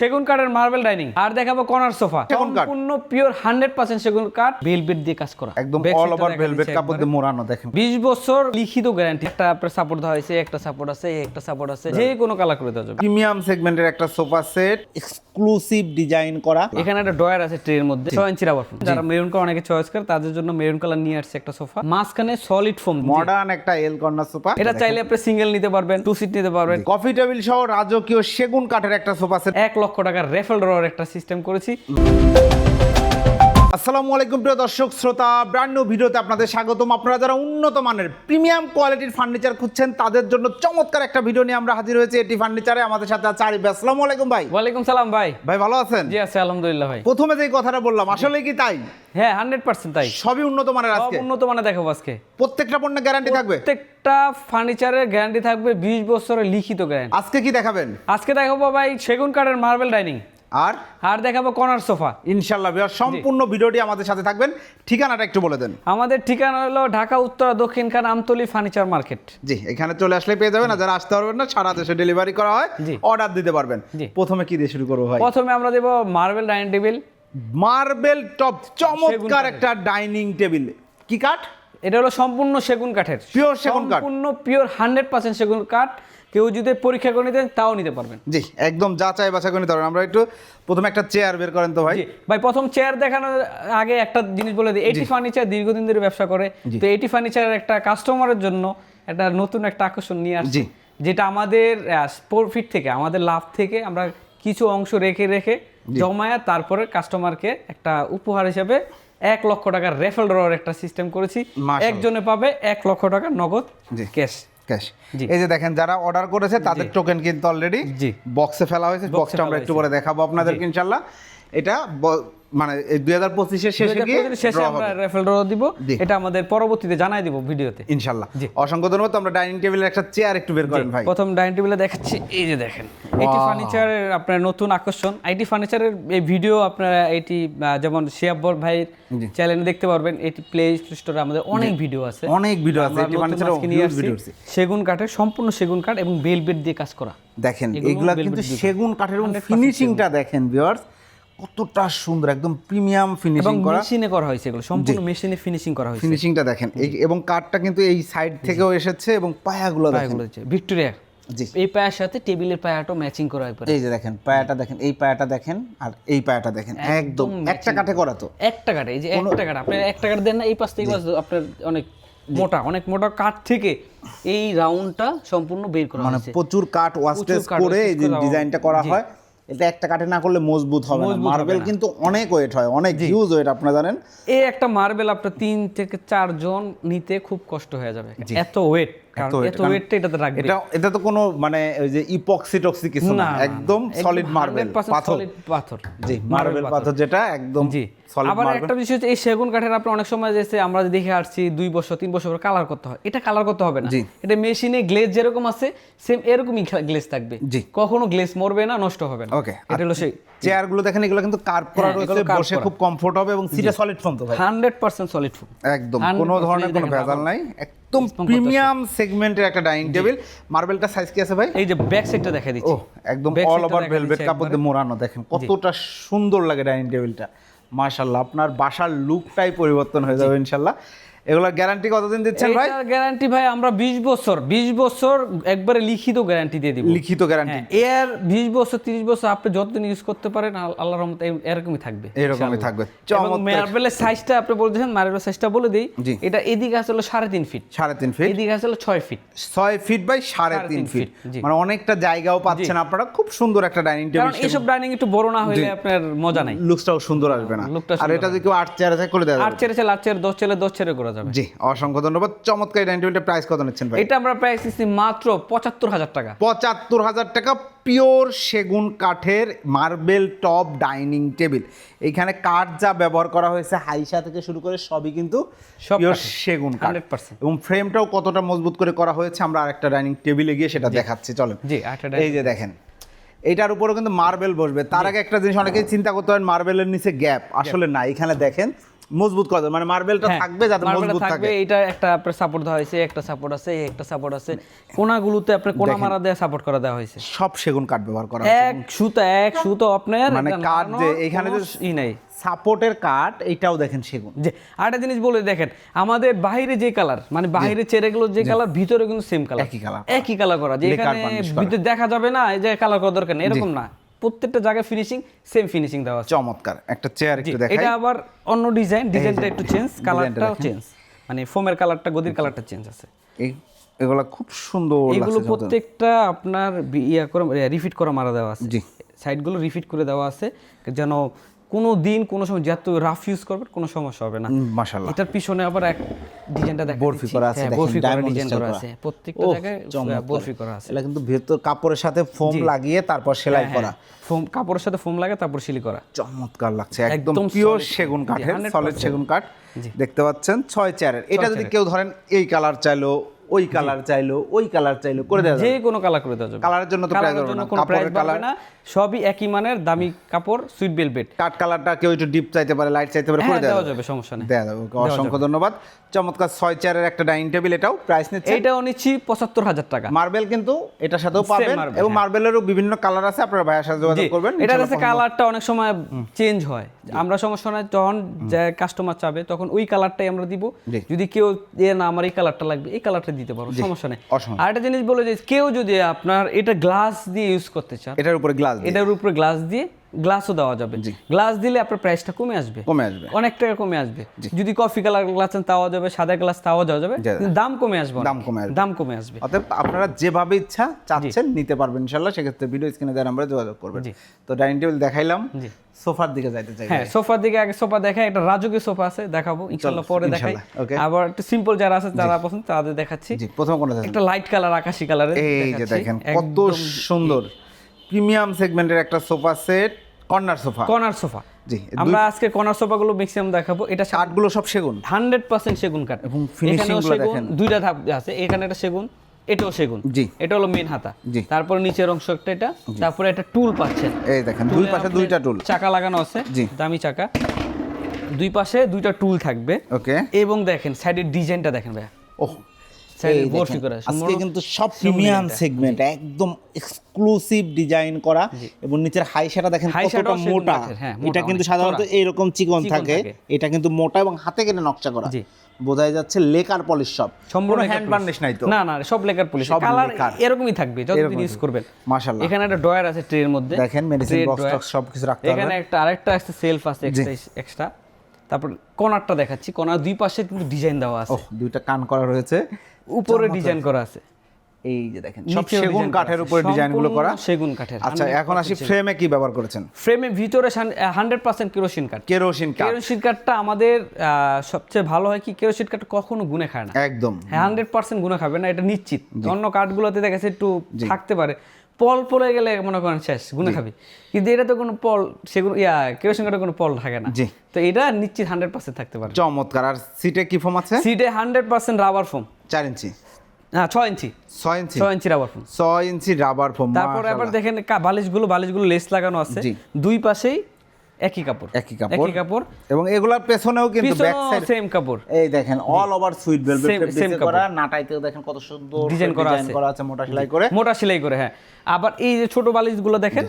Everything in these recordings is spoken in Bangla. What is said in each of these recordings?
সেগুন কাঠের মার্বেল ডাইনিং আর দেখাবো কর্নার সোফা সম্পূর্ণ পিওর হান্ড্রেড পার্সেন্ট সেগুন কাঠ ভেলভেট দিয়ে কাজ করা। একদম অল ওভার ভেলভেট কাপড় দিয়ে মোড়ানো দেখেন। বিশ বছর লিখিত গ্যারান্টি একটা আপনার সাপোর্ট দেওয়া হয়েছে একটা সাপোর্ট আছে একটা সাপোর্ট আছে যে কোনো কালার করে দেওয়া যাবে। প্রিমিয়াম সেগমেন্টের একটা সোফা সেট এক্সক্লুসিভ ডিজাইন করা। এখানে একটা ডয়ার আছে ট্রের মধ্যে। ছয় ইঞ্চি রাবার ফোম যারা মেরুন কালার অনেকে চয়েস করে তাদের জন্য মেরুন কালার নিয়ে আসছে একটা সোফা মাঝখানে সলিড ফোম মডার্ন একটা এল কর্নার সোফা এটা চাইলে আপনি সিঙ্গেল নিতে পারবেন টু সিট নিতে পারবেন। কফি টেবিল সহ রাজকীয় সেগুন কাঠের একটা সোফা সেট এক লক্ষ টাকার রেফেল ড্রয়ার একটা সিস্টেম করেছি। আসসালামু আলাইকুম প্রিয় দর্শক শ্রোতা ব্র্যান্ড নিউ ভিডিওতে আপনাদের স্বাগতম। আপনারা যারা উন্নত মানের প্রিমিয়াম কোয়ালিটির ফার্নিচার খুঁজছেন তাদের জন্য চমৎকার একটা ভিডিও নিয়ে আমরা হাজির হয়েছি এটি ফার্নিচারে আমাদের সাথে আছে আরিফ। আসসালামু আলাইকুম ভাই। ওয়ালাইকুম সালাম ভাই। ভাই ভালো আছেন? জি আছে আলহামদুলিল্লাহ ভাই। প্রথমে যে কথাটা বললাম আসলে কি তাই? হ্যাঁ হান্ড্রেড পার্সেন্ট তাই। সবই উন্নত মানের আজকে। উন্নত মানে দেখাবো আজকে। প্রত্যেকটা পণ্যের গ্যারান্টি থাকবে? প্রত্যেকটা ফার্নিচারের গ্যারান্টি থাকবে বিশ বছরের লিখিত গ্যারান্টি আজকে কি দেখাবেন? আজকে দেখাবো ভাই সেগুন কাঠের মার্বেল ডাইনিং আর? আর দেখাবো কর্নার সোফা। ইনশাল্লাহ বিহার সম্পূর্ণ ভিডিওটি আমাদের সাথে থাকবেন। ঠিকানাটা একটু বলে দেন। আমাদের ঠিকানা হলো ঢাকা উত্তরা দক্ষিণ খান আমতলি ফার্নিচার মার্কেট। জি এখানে চলে আসলে পেয়ে যাবেন। যারা আসতে পারবেন না সারা দেশে ডেলিভারি করা হয়। অর্ডার দিতে পারবেন। প্রথমে কি দিয়ে শুরু করব ভাই? প্রথমে আমরা দেবো marble dining table. Marble top চমৎকার একটা ডাইনিং টেবিল। কি কাঠ? এটা হলো সম্পূর্ণ সেগুন কাঠের। পিওর সেগুন কাঠ। সম্পূর্ণ পিওর হান্ড্রেড পার্সেন্ট সেগুন কাঠ। কেউ যদি পরীক্ষা করে নিতেন তাও নিতে পারবেন। জি একদম যাচাই বাছাই করে নিতে পারবেন। আমরা একটু প্রথমে একটা চেয়ার বের করেন তো ভাই। জি, ভাই প্রথম চেয়ার দেখানোর আগে একটা জিনিস বলে দিই। এটি ফার্নিচার দীর্ঘদিন ধরে ব্যবসা করে। তো এটি ফার্নিচারের একটা কাস্টমারের জন্য একটা নতুন একটা আকর্ষণ নিয়ে আসছে। জি। যেটা আমাদের প্রফিট থেকে আমাদের লাভ থেকে আমরা কিছু অংশ রেখে রেখে জমায়া তারপরে কাস্টমারকে একটা উপহার হিসেবে এক লক্ষ টাকার রেফেল ড্রয়ার একটা সিস্টেম করেছি। একজনে পাবে এক লক্ষ টাকা নগদ। Cash cash. এই যে দেখেন যারা অর্ডার করেছে তাদের টোকেন কিন্তু অলরেডি জি। বক্সে ফেলা হয়েছে। বক্সটা আমরা একটু। পরে দেখাবো আপনাদেরকে ইনশাল্লাহ। এটা মানে দুই হাজার পঁচিশের শেষে গিয়ে শেষে আমরা রেফেল ড্র দিব। এটা আমাদের পরবর্তীতে জানাই দিব ভিডিওতে। ইনশাল্লাহ। জি। অসংখ্য ধন্যবাদ। আমরা ডাইনিং টেবিলের একটা চেয়ার একটু বের করেন ভাই। প্রথম ডাইনিং টেবিলে দেখাচ্ছি এই যে দেখেন। এটি ফার্নিচারের আপনার নতুন আকর্ষণ। আইটি ফার্নিচারের এই ভিডিও আপনারা এটি যেমন শিয়াব্বর ভাইয়ের চ্যানেলে দেখতে পারবেন। এটি প্লে স্টোরে আমাদের অনেক ভিডিও আছে। অনেক ভিডিও আছে। এটি ফার্নিচারের সেগুন কাঠের সম্পূর্ণ সেগুন কাঠ এবং বেলবেট দিয়ে কাজ করা। দেখেন এগুলা কিন্তু সেগুন কাঠের 100% ফিনিশিংটা দেখেন ভিউয়ার্স কতটা সুন্দর একদম প্রিমিয়াম ফিনিশিং করা। মেশিনে করা হয়েছে এগুলো সম্পূর্ণ মেশিনে ফিনিশিং করা হয়েছে। ফিনিশিংটা দেখেন এই- এবং কাঠটা কিন্তু এই সাইড থেকেও এসেছে এবং পায়াগুলো দেখেন। ভিক্টোরিয়া জি। এই পায়ের সাথে টেবিলের পায়াটাও ম্যাচিং করা হয় এই যে দেখেন পায়াটা দেখেন এই পায়াটা দেখেন আর এই পায়াটা দেখেন একদম একটা কাঠে করা তো। একটা কাঠে এই যে একটা কাঠ আপনি একটা কাঠ দেন না এই পাশ থেকে পাশ আপনার অনেক মোটা অনেক মোটা কাঠ থেকে এই রাউন্ডটা সম্পূর্ণ বের করা মানে প্রচুর কাঠ ওয়াস্টেজ করে এই ডিজাইনটা করা হয় এটা একটা কাঠে না করলে মজবুত হবে না। মার্বেল কিন্তু অনেক ওয়েট হয় অনেক হিউজ ওয়েট আপনারা জানেন? এই একটা মার্বেল আপনার তিন থেকে চার জন নিতে খুব কষ্ট হয়ে যাবে। এত ওয়েট এত এত ওয়েটটা এটাতে রাখবে। এটা এটা তো কোনো মানে ওই যে ইপক্সি টক্সি কিছু না। একদম সলিড মার্বেল পাথর। পাথর। জি মার্বেল পাথর। যেটা একদম জি। আবার একটা বিষয় হচ্ছে এই সেগুন কাঠের আপনি অনেক সময় যেছে আমরা দেখে আসছি দুই বছর তিন বছর কালার করতে হয়। এটা কালার করতে হবে না। এটা মেশিনে গ্লেজ যেরকম আছে সেম এরকমই গ্লেজ থাকবে। জি। কখনো গ্লেজ মরবে না নষ্ট হবে না। এটা হলো সেই চেয়ারগুলো দেখেন এগুলো কিন্তু কার্ভ করা হ্যাঁ, রয়েছে বসে খুব কমফোর্ট হবে এবং সিটা সলিড ফোম তো ভাই। হান্ড্রেড পার্সেন্ট সলিড ফুড একদম কোনো ধরনের কোনো ভেজাল নাই। একদম প্রিমিয়াম সেগমেন্টের একটা ডাইনিং টেবিল। মার্বেলটা সাইজ কি আছে ভাই? এই যে ব্যাক সাইডটা দেখা ও দিচ্ছি। একদম অল ওভার ভেলভেট কাপড় দিয়ে মোড়ানো দেখেন কতটা সুন্দর লাগে ডাইনিং টেবিলটা। মাশাল্লাহ আপনার বাসার লুকটাই পরিবর্তন হয়ে যাবে ইনশাল্লাহ এগুলোর গ্যারান্টি কতদিন দিচ্ছেন ভাই? গ্যারান্টি ভাই আমরা 20 বছর 20 বছর একবারে লিখিত গ্যারান্টি দিয়ে দিব। লিখিত গ্যারান্টি এর 20 বছর 30 বছর আপনি যতদিন ইউজ করতে পারেন আল্লাহর রহমতে এরকমই থাকবে এরকমই থাকবে। চমৎকার। মার্বেলের সাইজটা আপনি বলতেছেন মার্বেলের সাইজটা বলে দিই। এটা এদিকে আছে হলো সাড়ে তিন ফিট সাড়ে তিন ফিট এদিকে আছে হলো ছয় ফিট ছয় ফিট বাই সাড়ে সাড়ে তিন তিন ফিট মানে অনেকটা জায়গাও পাচ্ছেন আপনারা। খুব সুন্দর একটা ডাইনিং টেবিল কারণ এইসব ডাইনিং একটু বড় না হলে আপনার মজা নাই। লুকসটাও সুন্দর আসবে না। আর এটা যদি কেউ আট চেয়ার করে দেওয়া আট। ছেড়ে ছেলে আট ছেড়ে দশ ছেলে দশ ছেড়ে করা যাবে। জি অসংখ্য ধন্যবাদ। চমৎকার ডাইনিং টেবিলটা প্রাইস কত নিচ্ছেন ভাই? এটা আমরা প্রাইস দিচ্ছি মাত্র পঁচাত্তর হাজার টাকা। পঁচাত্তর হাজার টাকা পিওর সেগুন কাঠের মার্বেল টপ ডাইনিং টেবিল এখানে কাঠ যা ব্যবহার করা হয়েছে হাইসা থেকে শুরু করে সবই কিন্তু সব পিওর। সেগুন কাঠ। 100% এবং ফ্রেমটাও কতটা মজবুত করে করা হয়েছে আমরা আরেকটা ডাইনিং টেবিলে গিয়ে সেটা দেখাচ্ছি চলেন। জি এই যে দেখেন এটার উপরেও কিন্তু মার্বেল বসবে। তার আগে একটা জিনিস অনেকেই চিন্তা করতে পারেন মার্বেলের নিচে গ্যাপ আসলে না এখানে দেখেন মজবুত করা। মানে মার্বেলটা হ্যাঁ, থাকবে যাতে মজবুত থাকবে থাকে। এটা একটা আপনার সাপোর্ট দেওয়া হয়েছে একটা সাপোর্ট আছে একটা সাপোর্ট আছে। কোনাগুলোতে আপনার কোনা মারা দেওয়া সাপোর্ট করা দেওয়া হয়েছে। সব সেগুন কাঠ ব্যবহার করা হয়েছে। এক সুতা এক সুতো আপনার মানে কাঠ যে কোনো যে- ই নাই। সাপোর্টের কাঠ এটাও দেখেন সেগুন। যে আরেকটা জিনিস বলে দেখেন আমাদের বাইরে যে কালার মানে বাইরে চেরেগুলো যে কালার ভিতরে কিন্তু সেম কালার একই কালার একই কালার করা যে এখানে ভিতরে দেখা যাবে না এই যে কালার করা দরকার নেই এরকম না। প্রত্যেকটা জায়গায় ফিনিশিং সেম ফিনিশিং দেওয়া আছে। চমৎকার। একটা চেয়ার একটু দেখাই। এটা আবার অন্য ডিজাইন ডিজাইনটা একটু চেঞ্জ কালারটাও চেঞ্জ মানে ফোমের কালারটা গদির কালারটা চেঞ্জ আছে। এই এগুলো খুব সুন্দর এগুলো প্রত্যেকটা আপনার ইয়া করে রিফিট করা মারা দেওয়া আছে। জি। সাইডগুলো রিফিট করে দেওয়া আছে যেন কোনো দিন কোনো সময় যত রাফ ইউজ করবে কোনো সমস্যা হবে না। মাশাআল্লাহ। এটার পিছনে আবার এক ডিজাইনটা দেখা বরফি করা আছে দেখেন বরফি করা ডায়মন্ড ডিজাইন করা আছে। প্রত্যেকটা জায়গায়। বরফি করা আছে। এটা কিন্তু ভেতর কাপড়ের সাথে ফোম লাগিয়ে তারপর সেলাই হ্যাঁ, করা। ফোম কাপড়ের সাথে ফোম লাগে তারপর সিলি করা। চমৎকার লাগছে একদম পিওর সেগুন কাঠের সলিড সেগুন কাঠ। দেখতে পাচ্ছেন ছয় চেয়ারের এটা যদি কেউ ধরেন এই কালার চাইলো ওই কালার চাইলো ওই কালার চাইলো করে দেওয়া যে কোনো কালার করে দেওয়া যাবে। কালারের জন্য তো প্রাইস হবে না কাপড়ের কালার না। সবই একই মানের দামি কাপড় সুইট বেলভেট কাঠ কালারটা কেউ একটু ডিপ চাইতে পারে লাইট চাইতে পারে করে হ্যাঁ দেওয়া দেওয়া যাবে সমস্যা নেই। দেওয়া যাবে অসংখ্য ধন্যবাদ। চমৎকার ছয় চেয়ারের একটা ডাইনিং টেবিল এটাও প্রাইস নিচ্ছে। এইটাও নিচ্ছি পঁচাত্তর হাজার টাকা। মার্বেল কিন্তু এটার সাথেও পাবেন এবং হ্যাঁ। মার্বেলেরও বিভিন্ন কালার আছে আপনারা ভাইয়ের সাথে যোগাযোগ করবেন ইনশাআল্লাহ কাছে কালারটা অনেক সময় চেঞ্জ হয়। আমরা সমস্যা নয় যখন কাস্টমার চাবে তখন ওই কালারটাই আমরা দিব। যদি কেউ এ না আমার এই কালারটা লাগবে এই কালারটা দিতে পারো সমস্যা নেই। আর একটা জিনিস বলে যে কেউ যদি আপনার এটা গ্লাস দিয়ে ইউজ করতে চান এটার উপরে গ্লাস এটার উপরে গ্লাস দিয়ে গ্লাসও দেওয়া যাবে। গ্লাস দিলে আপনার প্রাইসটা কমে আসবে। কমে আসবে। অনেক টাকা কমে আসবে। যদি কফি কালার গ্লাস চান তাও যাবে সাদা গ্লাস তাও দেওয়া যাবে। দাম কমে আসবে দাম কমে আসবে। দাম কমে আসবে। অতএব আপনারা যেভাবে ইচ্ছা চাচ্ছেন নিতে পারবেন ইনশাল্লাহ সেক্ষেত্রে ভিডিও স্ক্রিনে দেওয়ার নাম্বারে যোগাযোগ করবেন। তো ডাইনিং টেবিল দেখাইলাম। জি। সোফার দিকে যাইতে চাই হ্যাঁ সোফার দিকে আগে সোফা দেখাই। একটা রাজকীয় সোফা আছে দেখাবো। ইনশাল্লাহ পরে দেখাই। আবার একটু সিম্পল যারা আছে যারা পছন্দ তাদের দেখাচ্ছি। জি প্রথম কোনটা একটা লাইট কালার আকাশি কালারের এই যে দেখেন কত সুন্দর। প্রিমিয়াম সেগমেন্টের একটা sofa set corner sofa. Corner sofa. জি আমরা আজকে কর্নার সোফাগুলো ম্যাক্সিমাম দেখাবো। এটা কাঠগুলো সব সেগুন। হান্ড্রেড পার্সেন্ট সেগুন কাঠ। এবং finishing এখানেও গুলো সেগুন দেখেন। দুইটা ধাপ আছে। এখানে একটা সেগুন এটাও সেগুন। জি। এটা হলো মেন হাতা। জি। তারপর নিচের অংশ একটা এটা। তারপরে একটা টুল পাচ্ছেন। এই দেখেন দুই পাশে দুইটা টুল। চাকা লাগানো আছে জি। দামি চাকা। দুই পাশে দুইটা টুল থাকবে। ওকে। এবং দেখেন সাইডের ডিজাইনটা দেখেন ভাইয়া। ওহ আজকে কিন্তু সব প্রিমিয়াম সেগমেন্ট একদম এক্সক্লুসিভ ডিজাইন করা এবং নিচের হাইসাটা দেখেন কতটা মোটা। হ্যাঁ, এটা কিন্তু সাধারণত। এইরকম চিকন থাকে। এটা কিন্তু মোটা এবং হাতে কেটে নকশা করা। বোঝাই যাচ্ছে লেকার পলিশ সব। সম্পূর্ণ হ্যান্ড বার্নিশ নাই তো? না না সব লেকার পুলিশ সব কালার লেকার। এরকমই থাকবে যতদিন ইউজ করবেন। মাশাআল্লাহ। এখানে একটা ড্রয়ার আছে ট্রের মধ্যে। দেখেন মেডিসিন বক্স। সব কিছু রাখতে এখানে একটা আরেকটা একটা সেলফ আছে এক্সট্রা এক্সট্রা তারপর কর্নারটা দেখাচ্ছি। কর্নার দুই পাশে কিন্তু ডিজাইন দেওয়া আছে। দুইটা কান করা রয়েছে। উপরে ডিজাইন করা আছে। এই যে দেখেন সব সেগুন কাঠের উপরে আছে। ডিজাইনগুলো করা। সেগুন কাঠের আচ্ছা এখন আসি ফ্রেমে কি ব্যবহার করেছেন? ফ্রেমের ভিতরে হান্ড্রেড পার্সেন্ট কেরোসিন কাঠ। কেরোসিন কাঠ। কেরোসিন কাঠটা আমাদের সবচেয়ে ভালো হয় কি কেরোসিন কাঠ কখনো গুনে খায় না। একদম। হ্যাঁ হান্ড্রেড পার্সেন্ট খাবে না এটা নিশ্চিত। অন্য কাঠগুলোতে দেখা গেছে একটু থাকতে পারে। পল পড়ে গেলে মনে করেন শেষ গুনে খাবি। কিন্তু এটা তো কোনো পল সেগুলো ইয়া কেরোসিন কাঠে কোনো পল থাকে না। জি। তো এটা নিশ্চিত হান্ড্রেড পার্সেন্ট থাকতে পারে। চমৎকার। আর সিটে কি ফোম আছে? সিটে হান্ড্রেড পার্সেন্ট রাবার ফোম চার ইঞ্চি। হ্যাঁ ছয় ইঞ্চি। ছয় ইঞ্চি। ছয় ইঞ্চি রাবার ফোম ছয় ইঞ্চি রাবার ফোম তারপর আবার দেখেন বালিশগুলো বালিশগুলো লেস লাগানো আছে। দুই পাশেই একই কাপড়। একই কাপড়। একই কাপড়। এবং এগুলার পেছনেও কিন্তু ব্যাক সাইড সেম কাপড়। এই দেখেন অল ওভার সুইট ভেলভেট করা। নাটাইতেও দেখেন কত সুন্দর ডিজাইন। করা আছে। মোটা সেলাই করে। মোটা সেলাই করে হ্যাঁ। আবার এই যে ছোট বালিশগুলো দেখেন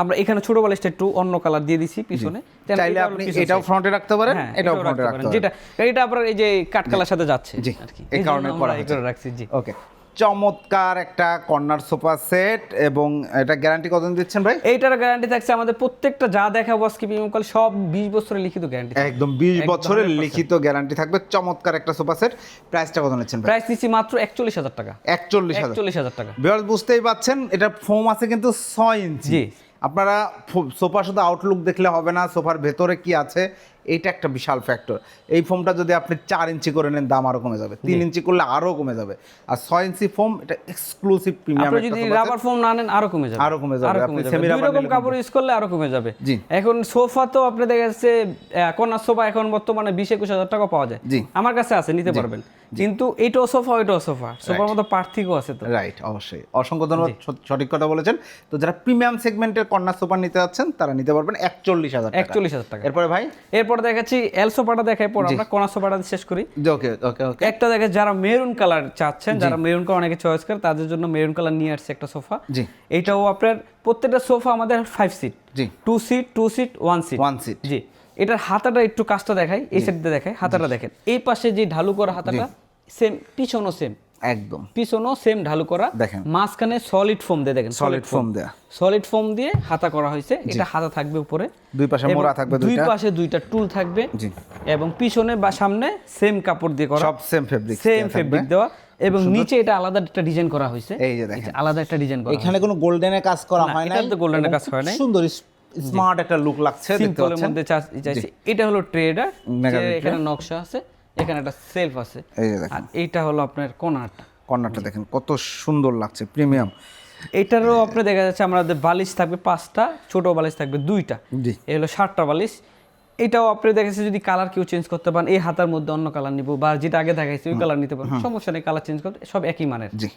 আমরা এখানে ছোট বালিশটা একটু অন্য কালার দিয়ে দিছি পিছনে। চাইলে আপনি এটাও ফ্রন্টে রাখতে পারেন হ্যাঁ, এটাও ফ্রন্টে রাখতে পারেন। যেটা এটা আপনার এই যে কাঠ কালার সাথে যাচ্ছে জি, আর কি। এই কারণে করা হয়েছে। রাখছি জি। ওকে চমৎকার একটা কর্নার সোফা সেট এবং এটা গ্যারান্টি কতদিন দিচ্ছেন ভাই? এইটার গ্যারান্টি থাকছে আমাদের প্রত্যেকটা যা আজকে প্রিমিয়াম কল সব 20 বছরের লিখিত গ্যারান্টি একদম বিশ একদম বছরের লিখিত গ্যারান্টি থাকবে। চমৎকার একটা সোফা সেট প্রাইসটা কত নিচ্ছেন ভাই? প্রাইস দিচ্ছি মাত্র 41000 টাকা। একচল্লিশ হাজার। 41000 টাকা। বিয়ার্স বুঝতেই পাচ্ছেন এটা ফোম আছে কিন্তু ছয় ইঞ্চি। জি। আপনারা সোফা শুধু আউটলুক দেখলে হবে না সোফার ভেতরে কি আছে? এইটা একটা বিশাল ফ্যাক্টর এই ফোমটা যদি আপনি চার ইঞ্চি করে নেন দাম আরও কমে যাবে। তিন ইঞ্চি করলে আরও কমে যাবে। আর ছয় ইঞ্চি ফোম এটা এক্সক্লুসিভ প্রিমিয়াম যদি রাবার ফোম না নেন আরও কমে যাবে। আরও কমে যাবে। আপনি দুই rubber রকম কাপড় ইউজ করলে আরও কমে যাবে। জি। এখন সোফা তো আপনি দেখা যাচ্ছে কর্নার সোফা এখন বর্তমানে বিশ একুশ হাজার টাকা পাওয়া যায়। জি। আমার কাছে আছে নিতে পারবেন। কিন্তু এটাও সোফা ওইটাও সোফা। সোফার মধ্যে পার্থক্য আছে তো। রাইট অবশ্যই। অসংখ্য ধন্যবাদ। সঠিক কথা বলেছেন। তো যারা প্রিমিয়াম সেগমেন্টের কর্নার সোফা নিতে যাচ্ছেন তারা নিতে পারবেন একচল্লিশ হাজার একচল্লিশ হাজার টাকা। এরপরে ভাই? এরপর দেখাচ্ছি এল সোফাটা দেখাই পর আমরা কোনা সোফাটা শেষ করি। ওকে ওকে ওকে। একটা দেখে যারা মেরুন কালার চাচ্ছেন যারা মেরুন কালার অনেকে চয়েস করে তাদের জন্য মেরুন কালার নিয়ে আসছে একটা সোফা জি। এটাও আপনার প্রত্যেকটা সোফা আমাদের ফাইভ সিট জি। Two seat two seat one seat one seat জি। এটার হাতাটা একটু কাজটা দেখাই এই সাইডে দেখাই হাতাটা দেখেন। এই পাশে যে ঢালু করা হাতাটা সেম পিছনও সেম একদম। পিছনও সেম ঢালু করা। দেখেন। মাঝখানে সলিড ফোম দিয়ে দেখেন সলিড ফোম দেয়া। সলিড ফোম দিয়ে হাতা করা হয়েছে। এটা হাতা থাকবে উপরে। দুই পাশে মোড়া থাকবে দুই পাশে দুইটা টুল থাকবে। এবং পিছনে বা সামনে সেম কাপড় দিয়ে করা। সব সেম ফেব্রিক সেম ফেব্রিক দেওয়া। এবং নিচে এটা আলাদা একটা ডিজাইন করা হয়েছে। এই যে দেখেন। আলাদা একটা ডিজাইন করা এখানে কোনো গোল্ডেনের কাজ করা হয় না golden এর কাজ হয় নাই। সুন্দর স্মার্ট একটা লুক লাগছে দেখতে পাচ্ছেন। মধ্যে চাইছি। এটা হলো ট্রেডার এখানে নকশা আছে। এখানে একটা সেলফ আছে। এই যে দেখেন। আর এইটা হলো আপনার কোনারটা কর্নারটা দেখেন কত সুন্দর লাগছে প্রিমিয়াম এটারও আপনি দেখা যাচ্ছে আমাদের বালিশ থাকবে পাঁচটা ছোট বালিশ থাকবে দুইটা। জি। এই হলো সাতটা বালিশ। এটাও আপনি দেখেছে যদি কালার কেউ চেঞ্জ করতে পারেন এই হাতার মধ্যে অন্য কালার নিব বা যেটা আগে দেখাইছে ওই কালার নিতে পারেন। সমস্যা নেই কালার চেঞ্জ করতে সব একই মানের। জি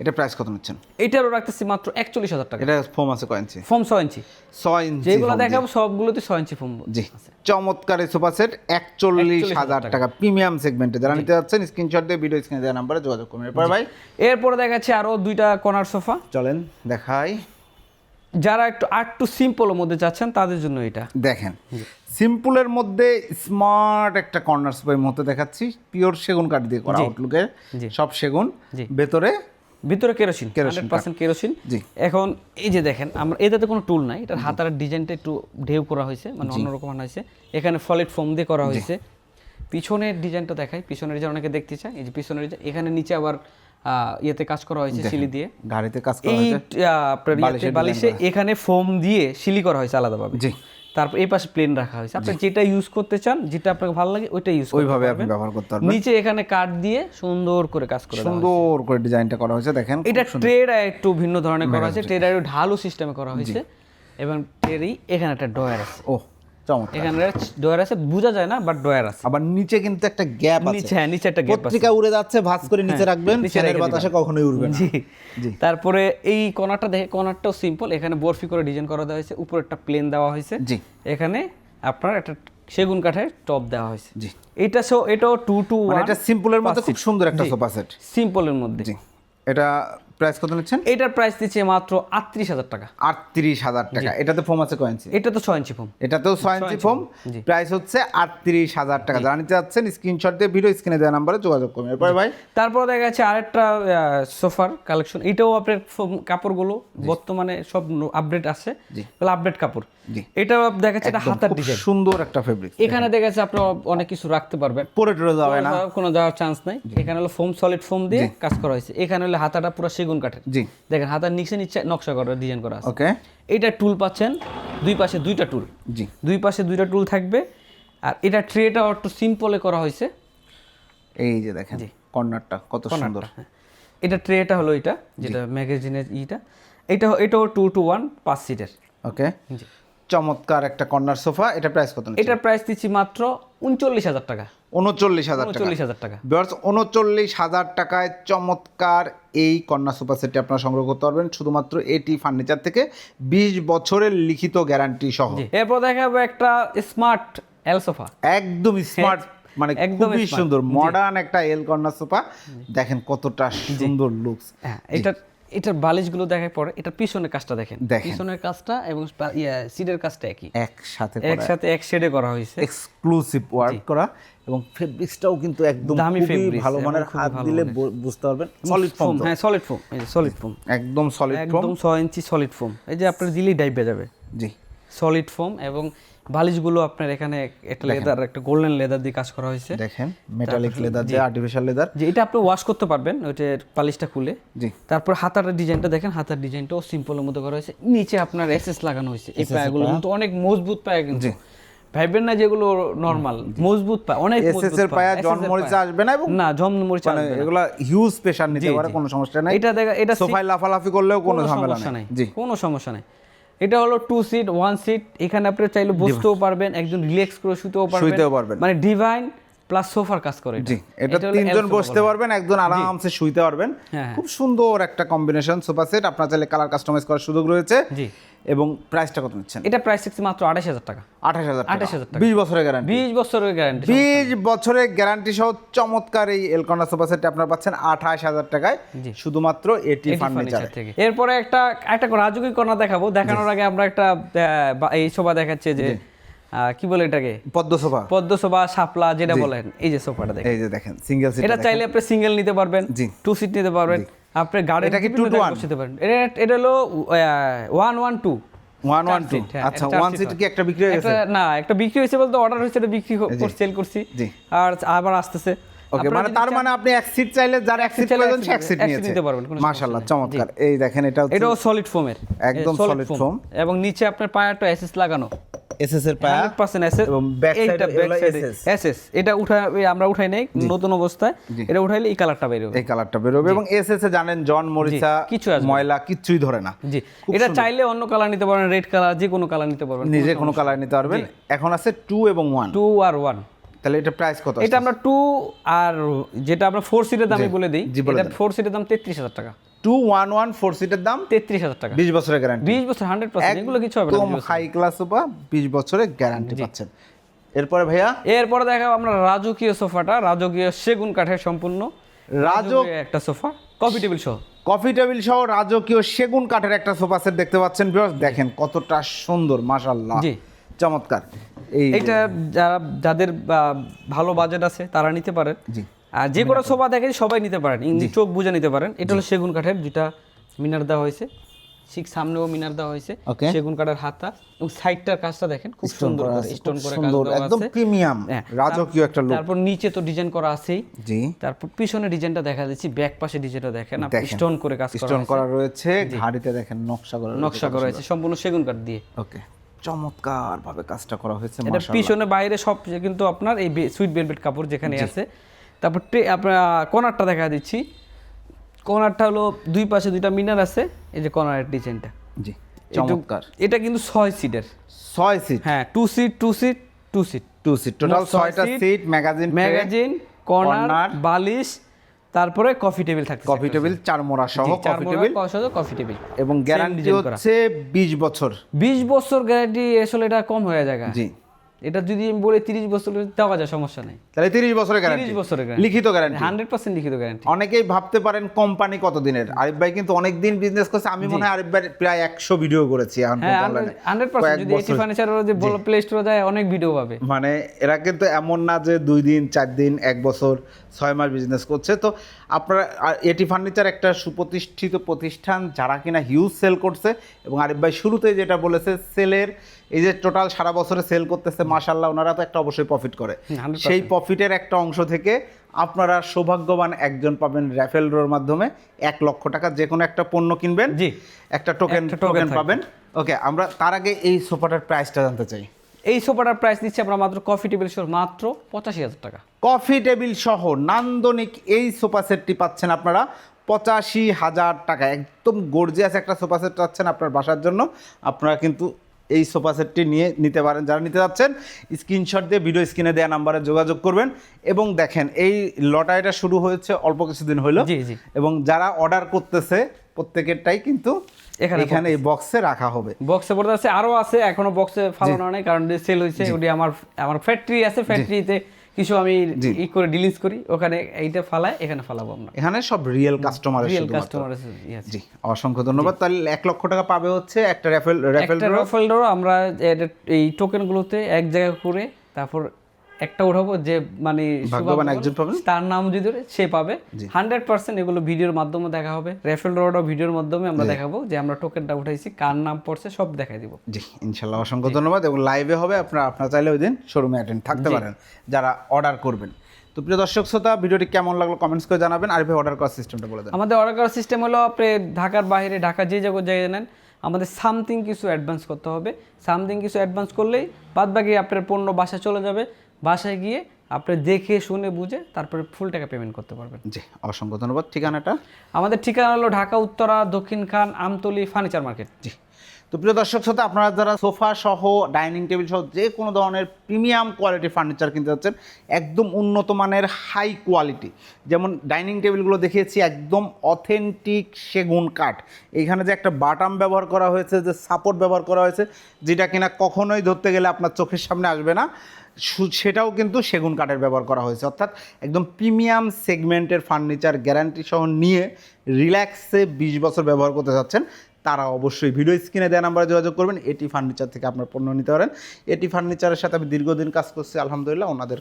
এটা প্রাইস কত নিচ্ছেন? এটারও রাখতেছি মাত্র একচল্লিশ হাজার টাকা। এটা ফোম আছে কয় ইঞ্চি ফোম ছয় ইঞ্চি ছয় ইঞ্চি যেগুলো দেখাবো সবগুলোতে ছয় ইঞ্চি ফোম জি। চমৎকার এই সোফা সেট একচল্লিশ হাজার টাকা। প্রিমিয়াম সেগমেন্টে যারা নিতে যাচ্ছেন স্ক্রিনশট দিয়ে ভিডিও স্ক্রিনে দেওয়া নাম্বারে যোগাযোগ করুন। এরপর ভাই? এরপরে দেখাচ্ছে আরও দুইটা কর্নার সোফা চলেন দেখাই। যারা একটু আর একটু সিম্পলের মধ্যে চাচ্ছেন তাদের জন্য এটা। দেখেন। সিম্পলের মধ্যে স্মার্ট একটা কর্নার সোফা এই মুহূর্তে দেখাচ্ছি। পিওর সেগুন কাঠ দিয়ে করা আউটলুকে। সব সেগুন। ভেতরে ভিতরে কেরোসিন হান্ড্রেড পার্সেন্ট কেরোসিন। এখন এই যে দেখেন আমরা এটাতে কোনো টুল নাই। এটার হাতার ডিজাইনটা একটু ঢেউ করা হয়েছে মানে অন্যরকম আনা হয়েছে। এখানে ফলিড ফোম দিয়ে করা হয়েছে। পিছনের ডিজাইনটা দেখাই। পিছনের ডিজাইন অনেকে দেখতে চায় এই যে পিছনের এখানে নিচে আবার ইয়েতে কাজ করা হয়েছে সিলি দিয়ে। গাড়িতে কাজ করা হয়েছে। বালিশে এখানে ফোম দিয়ে সিলি করা হয়েছে আলাদাভাবে। জি। তারপর এই পাশে প্লেন রাখা হয়েছে। আপনি যেটা ইউজ করতে চান যেটা আপনাকে ভালো লাগে ওইটা ইউজ ওইভাবে আপনি ব্যবহার করতে পারবেন। নিচে এখানে কাট দিয়ে সুন্দর করে কাজ করে। সুন্দর করে ডিজাইনটা করা হয়েছে দেখেন এটা ট্রেটা একটু ভিন্ন ধরনের করা হয়েছে ট্রেটা একটু ঢালু সিস্টেমে করা হয়েছে। এবং ট্রেরই এখানে একটা ডয়ার আছে। ও চমৎকার এখানে ডয়ার আছে বোঝা যায় না বাট ডয়ার আছে। আবার নিচে কিন্তু একটা গ্যাপ আছে। নিচে হ্যাঁ নিচে একটা গ্যাপ আছে। পত্রিকা উড়ে যাচ্ছে ভাঁজ করে নিচে রাখবেন নিচে ফ্যানের বাতাসে কখনোই উড়বে না। জি। তারপরে এই কর্নারটা দেখে কর্নারটাও সিম্পল এখানে বরফি করে ডিজাইন করা দেওয়া হয়েছে উপরে একটা প্লেন দেওয়া হয়েছে। জি। এখানে আপনার একটা সেগুন কাঠের টপ দেওয়া হয়েছে। জি। এটা সো এটাও টু টু মানে এটা সিম্পলের মধ্যে খুব সুন্দর একটা। সোফা সেট সিম্পলের মধ্যে। জি। এটা প্রাইস কত নিচ্ছেন? এটার প্রাইস দিচ্ছে মাত্র আটত্রিশ হাজার টাকা। আটত্রিশ হাজার টাকা। এটাতে ফোম আছে কয় ইঞ্চি এটা তো ছয় ইঞ্চি ফোম। এটাতেও ছয় ইঞ্চি ফোম। প্রাইস হচ্ছে আটত্রিশ হাজার টাকা। যারা নিতে স্ক্রিনশট দিয়ে ভিডিও স্ক্রিনে দেওয়া নাম্বারে যোগাযোগ করুন। এরপরে ভাই? তারপরে দেখা যাচ্ছে আরেকটা সোফার কালেকশন এটাও আপনার কাপড়গুলো বর্তমানে সব আপডেট আছে। আপডেট কাপড়। এটা দেখা যাচ্ছে এটা হাতার ডিজাইন সুন্দর একটা ফেব্রিক এখানে দেখা যাচ্ছে আপনি অনেক কিছু রাখতে পারবেন। পরে টরে যাবে না। কোনো যাওয়ার চান্স নাই। এখানে হলো ফোম সলিড ফোম দিয়ে কাজ করা হয়েছে। এখানে হলো হাতাটা পুরো সেগুন কাঠের। জি। দেখেন হাতার নিচে নিচে নকশা করা ডিজাইন করা আছে। ওকে। এটা টুল পাচ্ছেন দুই পাশে দুইটা টুল জি। দুই পাশে দুইটা টুল থাকবে। আর এটা ট্রেটা একটু সিম্পলে করা হয়েছে। এই যে দেখেন জি। কর্নারটা কত সুন্দর। হ্যাঁ। এটা ট্রেটা হলো এটা যেটা ম্যাগাজিনের ইটা। এটা এটাও টু টু ওয়ান পাঁচ সিটের ওকে। চমৎকার একটা কর্নার সোফা এটা প্রাইস কত এটা প্রাইস দিচ্ছি মাত্র উনচল্লিশ হাজার টাকা। উনচল্লিশ হাজার উনচল্লিশ হাজার টাকা। বিয়ার্স উনচল্লিশ হাজার টাকায় চমৎকার এই কন্যা সুপার সেটটি আপনারা সংগ্রহ করতে পারবেন। শুধুমাত্র এটি ফার্নিচার থেকে বিশ বছরের লিখিত গ্যারান্টি সহ। এরপর দেখাবো একটা স্মার্ট এল সোফা। একদম স্মার্ট মানে খুবই সুন্দর মডার্ন একটা এল কর্নার সোফা দেখেন কতটা সুন্দর লুকস হ্যাঁ এটার এটার বালিশগুলো দেখার পরে এটার পিছনের কাজটা দেখেন। পিছনের কাজটা এবং পা- ইয়া কাজটা একই। একসাথে একসাথে এক শেডে করা হয়েছে। এক্সক্লুসিভ ওয়ার্ক করা। এবং ফেব্রিক্সটাও কিন্তু একদম দামি fabrics ভালো মানের হাত দিলে বুঝতে পারবেন। সলিড ফোম হ্যাঁ সলিড ফোম এই সলিড ফোম একদম। সলিড ফোম একদম ছয় ইঞ্চি সলিড ফোম এই যে আপনার দিলেই ডাইবে যাবে জি। সলিড ফোম এবং বালিশগুলো আপনার এখানে একটা লেদার একটা গোল্ডেন লেদার দিয়ে কাজ করা হয়েছে। দেখেন মেটালিক লেদার দিয়ে আর্টিফিশিয়াল লেদার যে এটা আপনি ওয়াশ করতে পারবেন ওইটার পালিশটা খুলে। জি। তারপর হাতার ডিজাইনটা দেখেন হাতার ডিজাইনটাও সিম্পলের মতো করা হয়েছে। নিচে আপনার এসএস লাগানো হয়েছে। এই পায়াগুলো কিন্তু অনেক মজবুত পায়া কিন্তু। ভাইবেন না যেগুলো নরমাল মজবুত পায় অনেক এসএস এর পায়া। জন্মরিচে। আসবে না এবং না জম মরিচা মানে এগুলা হিউজ নিতে পারে কোনো সমস্যা নাই। এটা দেখা এটা সোফায় লাফালাফি করলেও কোনো ঝামেলা সমস্যা নাই। জি। কোনো সমস্যা নাই। এটা হলো টু সিট ওয়ান সিট এখানে আপনি চাইলে বসতেও পারবেন একজন রিল্যাক্স করে শুতেও পারবেন। মানে ডিভাইন প্লাস সোফার কাজ করে জি এটা তিনজন বসতে পারবেন একজন আরামসে শুইতে পারবেন। হ্যাঁ, হ্যাঁ। খুব সুন্দর একটা কম্বিনেশন সোফা সেট আপনার চাইলে কালার কাস্টমাইজ করার সুযোগ রয়েছে। জি। এবং প্রাইসটা কত নিচ্ছেন? এটা প্রাইস থাকছে মাত্র আঠাশ হাজার টাকা। আঠাশ হাজার 28,000 টাকা। বিশ বছরের গ্যারান্টি বিশ বছরের গ্যারান্টি বিশ বছরের গ্যারান্টি সহ চমৎকার এই এলকনা সোফা সেটটা আপনার পাচ্ছেন আঠাশ হাজার টাকায়। শুধুমাত্র এটি ফার্নিচার থেকে। এরপরে একটা একটা রাজুকি কর্নার দেখাবো। দেখানোর আগে আমরা একটা এই সোফা দেখাচ্ছে যে কি বলে এটাকে? পদ্ম সোফা পদ্ম সোফা শাপলা যেটা বলেন। এই যে সোফাটা দেখেন। এই যে দেখেন সিঙ্গেল সিট এটা চাইলে আপনি সিঙ্গেল নিতে পারবেন জি। টু সিট নিতে পারবেন আপনি গাড়ি one? বসতে পারেন এটা এটা হলো one one two one one two আচ্ছা ওয়ান সিট কি একটা বিক্রি হয়ে গেছে? না একটা বিক্রি হয়েছে বলতে অর্ডার হয়েছে এটা বিক্রি সেল করছি। আর আবার আসতেছে। ওকে মানে তার মানে আপনি এক সিট চাইলে যার এক সিট প্রয়োজন সে এক সিট নিয়েছে। নিতে পারবেন, মাশাআল্লাহ চমৎকার। এই দেখেন এটা এটাও সলিড ফোমের একদম solid foam। এবং নিচে আপনার পায়াটা এসএস লাগানো। এসএস এর পায়া। 100% এসএস এবং ব্যাক এসএস এটা উঠা আমরা উঠাই নেই নতুন অবস্থায়। এটা উঠাইলে এই কালারটা বের হবে। এই কালারটা বেরোবে এবং এসএস এ জানেন জন মরিচা কিছু ময়লা কিছুই ধরে না। জি। এটা চাইলে অন্য কালার নিতে পারেন রেড কালার যে কোনো কালার নিতে পারবেন নিজে কোনো কালার নিতে পারবেন। এখন আছে টু এবং ওয়ান টু আর ওয়ান তাহলে এটা প্রাইস কত এটা আমরা টু আর যেটা আমরা ফোর সিটের দামে বলে দিই এটা। ফোর সিটের দাম তেত্রিশ হাজার টাকা। টু ওয়ান ওয়ান ফোর সিটের দাম তেত্রিশ হাজার টাকা। বিশ বছরের গ্যারান্টি বিশ বছর হান্ড্রেড পার্সেন্ট এগুলো কিছু হবে না একদম হাই ক্লাস সোফা বিশ বছরের গ্যারান্টি পাচ্ছেন। এরপরে ভাইয়া? এরপরে দেখাবো আমরা রাজকীয় সোফাটা রাজকীয় সেগুন কাঠের সম্পূর্ণ। রাজক রাজকীয় একটা সোফা কফি টেবিল সহ। কফি টেবিল সহ রাজকীয় সেগুন কাঠের একটা সোফা সেট দেখতে পাচ্ছেন। ভিউয়ার্স দেখেন কতটা সুন্দর মাশাআল্লাহ। জি। চমৎকার। এই এটা যারা যাদের ভালো বাজেট আছে তারা নিতে পারেন। জি। আর যে কোনো সোফা দেখেন সবাই নিতে পারেন ইংলিশ চোখ বুঝে নিতে পারেন। এটা হলো সেগুন কাঠের যেটা মিনার দেওয়া হয়েছে। ঠিক সামনেও মিনার দেওয়া হয়েছে। সেগুন কাঠের হাতা এবং সাইডটার কাজটা দেখেন খুব সুন্দর স্টোন করে কাজ সুন্দর দেওয়া একদম প্রিমিয়াম হ্যাঁ, রাজকীয় একটা লুক তারপর নিচে তো ডিজাইন করা আছেই। জি। তারপর পিছনে ডিজাইনটা দেখা যাচ্ছে ব্যাক পাশে ডিজাইনটা দেখেন আপনি স্টোন করে কাজ করা স্টোন করা রয়েছে ঘাড়িতে দেখেন নকশা করা নকশা করা হয়েছে সম্পূর্ণ সেগুন কাঠ দিয়ে। ওকে। চমৎকার ভাবে কাজটা করা হয়েছে এটা পিছনে বাইরে সব কিন্তু আপনার এই সুইট ভেলভেট কাপড় যেখানে আছে। তারপর আপনার কর্নারটা দেখা দিচ্ছি। কর্নারটা হলো দুই পাশে দুইটা মিনার আছে এই যে কর্নারের ডিজাইনটা। জি চমৎকার। এটা কিন্তু ছয় সিটের ছয় সিট হ্যাঁ two seat two seat two seat two seat total ছয়টা সিট ম্যাগাজিন ম্যাগাজিন কর্নার বালিশ তারপরে কফি টেবিল থাকে কফি টেবিল চার মোড়া সহ কফি টেবিল কফি টেবিল এবং গ্যারান্টি হচ্ছে বিশ বছর। বিশ বছর গ্যারান্টি আসলে এটা কম হয়ে যায় জি। এটা যদি আমি বলি তিরিশ বছর দেওয়া যায় সমস্যা নেই। তাহলে তিরিশ বছরের গ্যারান্টি তিরিশ বছরের guarantee। লিখিত গ্যারান্টি হান্ড্রেড পার্সেন্ট লিখিত গ্যারান্টি অনেকেই ভাবতে পারেন কোম্পানি কত দিনের আরিফ ভাই কিন্তু অনেক দিন বিজনেস করছে। আমি মনে হয় আরিফ ভাই প্রায় একশো ভিডিও করেছি এখন হ্যাঁ পর্যন্ত online এ। হান্ড্রেড পার্সেন্ট কয়েক যদি এটি। ফার্নিচার যে বলো প্লে স্টোরে যায় অনেক ভিডিও পাবে। মানে এরা কিন্তু এমন না যে দুই দিন চার দিন এক বছর ছয় মাস বিজনেস করছে। তো আপনারা এটি ফার্নিচার একটা সুপ্রতিষ্ঠিত প্রতিষ্ঠান যারা কিনা হিউজ সেল করছে এবং আরিফ ভাই শুরুতেই যেটা বলেছে সেলের এই যে টোটাল সারা বছরে সেল করতেছে মাসাল্লাহ ওনারা তো একটা অবশ্যই প্রফিট করে। সেই প্রফিটের একটা অংশ থেকে আপনারা সৌভাগ্যবান একজন পাবেন র্যাফেল ড্রোর মাধ্যমে এক লক্ষ টাকা। যে কোনো একটা পণ্য কিনবেন জি। একটা টোকেন টোকেন পাবেন। ওকে আমরা তার আগে এই সোফাটার প্রাইসটা জানতে চাই। এই সোফাটার প্রাইস দিচ্ছি আমরা মাত্র কফি টেবিল শোর মাত্র পঁচাশি হাজার টাকা। কফি টেবিল সহ নান্দনিক এই সোফা সেটটি পাচ্ছেন আপনারা পঁচাশি হাজার টাকা। একদম গর্জিয়াস একটা সোফা সেট পাচ্ছেন আপনার বাসার জন্য। আপনারা কিন্তু এই সোফা সেটটি নিয়ে নিতে পারেন। যারা নিতে যাচ্ছেন স্ক্রিনশট দিয়ে ভিডিও স্ক্রিনে দেওয়া নাম্বারে যোগাযোগ করবেন এবং দেখেন এই লটারিটা শুরু হয়েছে অল্প কিছুদিন হলো জি। এবং যারা অর্ডার করতেছে প্রত্যেকেরটাই কিন্তু এখানে এখানে এই বক্সে রাখা হবে। বক্সে পড়তে আছে আরও আছে এখনও বক্সে ফালানো নেই কারণ সেল হয়েছে ওটি আমার আমার ফ্যাক্টরি আছে ফ্যাক্টরিতে কিছু আমি ই করে ডিলিজ করি ওখানে এইটা ফালায় এখানে ফালাবো আমরা। এখানে সব রিয়েল কাস্টমার রিয়েল কাস্টমার জি অসংখ্য ধন্যবাদ। তাহলে এক লক্ষ টাকা পাবে হচ্ছে একটা রেফেল রেফেল রেফেল আমরা এই টোকেনগুলোতে এক জায়গায় করে তারপর একটা উঠাবো যে মানে ভাগ্যবান একজন পাবেন। তার নাম যদি সে পাবে। হান্ড্রেড পার্সেন্ট এগুলো ভিডিওর মাধ্যমে দেখা হবে। রেফেল ডোরটা ভিডিওর মাধ্যমে আমরা দেখাবো যে আমরা টোকেনটা উঠাইছি কার নাম পড়ছে সব দেখাই দিব। জি ইনশাল্লাহ অসংখ্য ধন্যবাদ এবং লাইভে হবে আপনারা আপনারা চাইলে ওই দিন শোরুমে অ্যাটেন্ড থাকতে পারেন যারা অর্ডার করবেন। তো প্রিয় দর্শক শ্রোতা ভিডিওটি কেমন লাগল কমেন্টস করে জানাবেন। আর ভাই অর্ডার করার সিস্টেমটা বলে দেন। আমাদের অর্ডার করার সিস্টেম হলো আপনি ঢাকার বাইরে ঢাকা যে জায়গায় নেন আমাদের সামথিং কিছু অ্যাডভান্স করতে হবে। সামথিং কিছু অ্যাডভান্স করলেই বাদ বাকি আপনার পণ্য বাসা চলে যাবে। বাসায় গিয়ে আপনি দেখে শুনে বুঝে তারপরে ফুল টাকা পেমেন্ট করতে পারবেন। জি অসংখ্য ধন্যবাদ। ঠিকানাটা? আমাদের ঠিকানা হলো ঢাকা উত্তরা দক্ষিণ খান আমতলি ফার্নিচার মার্কেট। জি। তো প্রিয় দর্শক শ্রোতা আপনারা যারা সোফা সহ ডাইনিং টেবিল সহ যে কোনো ধরনের প্রিমিয়াম কোয়ালিটি ফার্নিচার কিনতে যাচ্ছেন একদম উন্নত মানের হাই কোয়ালিটি যেমন ডাইনিং টেবিলগুলো দেখিয়েছি একদম অথেন্টিক সেগুন কাঠ। এইখানে যে একটা বাটাম ব্যবহার করা হয়েছে যে সাপোর্ট ব্যবহার করা হয়েছে যেটা কিনা কখনোই ধরতে গেলে আপনার চোখের সামনে আসবে না। সেটাও কিন্তু সেগুন কাঠের ব্যবহার করা হয়েছে। অর্থাৎ একদম প্রিমিয়াম সেগমেন্টের ফার্নিচার গ্যারান্টি সহ নিয়ে রিল্যাক্সে বিশ বছর ব্যবহার করতে চাচ্ছেন, তারা অবশ্যই ভিডিও স্ক্রিনে দেওয়া নাম্বারে যোগাযোগ করবেন। এটি ফার্নিচার থেকে আপনার পণ্য নিতে পারেন। এটি ফার্নিচারের সাথে আমি দীর্ঘদিন কাজ করছি, আলহামদুলিল্লাহ, ওনাদের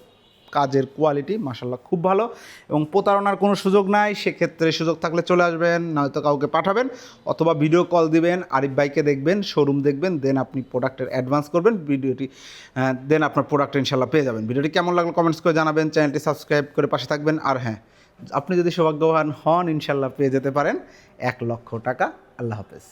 কাজের কোয়ালিটি মাসাল্লাহ খুব ভালো এবং প্রতারণার কোনো সুযোগ নাই, সেক্ষেত্রে সুযোগ থাকলে চলে আসবেন, নয়তো কাউকে পাঠাবেন অথবা ভিডিও কল দিবেন, আরিফ ভাইকে দেখবেন শোরুম দেখবেন দেন আপনি প্রোডাক্টের অ্যাডভান্স করবেন ভিডিওটি দেন আপনার প্রোডাক্ট ইনশাল্লাহ পেয়ে যাবেন। ভিডিওটি কেমন লাগল কমেন্টস করে জানাবেন চ্যানেলটি সাবস্ক্রাইব করে পাশে থাকবেন, আর হ্যাঁ আপনি যদি সৌভাগ্যবান হন ইনশাল্লাহ পেয়ে যেতে পারেন, এক লক্ষ টাকা, আল্লাহ হাফেজ।